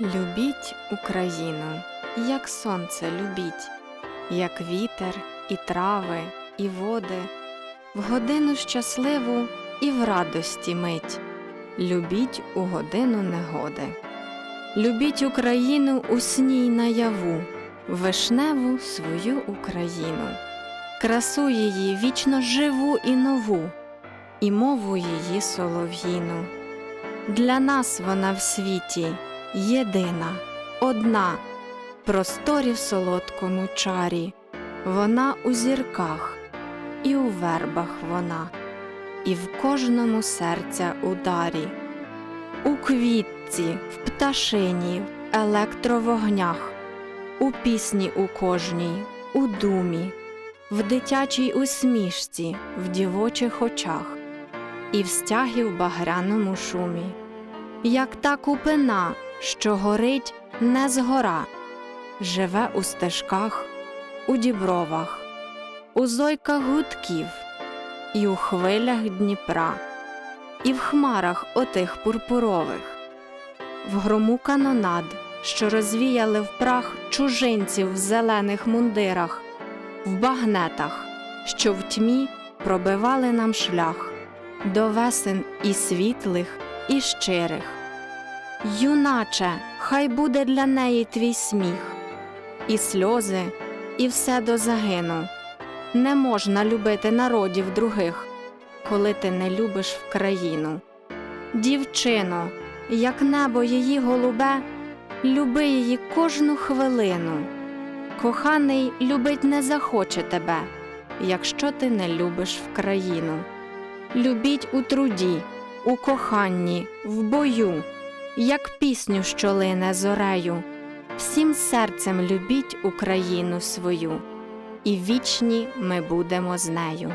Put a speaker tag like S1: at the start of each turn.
S1: Любіть Україну, як сонце любіть, як вітер, і трави, і води, в годину щасливу і в радості мить. Любіть у годину негоди. Любіть Україну у сні й наяву, вишневу свою Україну, красу її вічно живу і нову, і мову її солов'їну. Для нас вона в світі єдина, одна, просторі в солодкому чарі, вона у зірках, і у вербах вона, і в кожному серця ударі, у квітці, в пташині, в електровогнях, у пісні у кожній, у думі, в дитячій усмішці, в дівочих очах, і в стягі в багряному шумі. Як та купина, що горить не згора, живе у стежках, у дібровах, у зойках гудків, і у хвилях Дніпра, і в хмарах отих пурпурових, в грому канонад, що розвіяли в прах чужинців в зелених мундирах, в багнетах, що в тьмі пробивали нам шлях до весен і світлих, і щирих. Юначе, хай буде для неї твій сміх, і сльози, і все до загину. Не можна любити народів других, коли ти не любиш в країну. Дівчино, як небо її голубе, люби її кожну хвилину. Коханий любить не захоче тебе, якщо ти не любиш в країну. Любіть у труді, у коханні, в бою, як пісню, що лине зорею. Всім серцем любіть Україну свою, і вічні ми будемо з нею.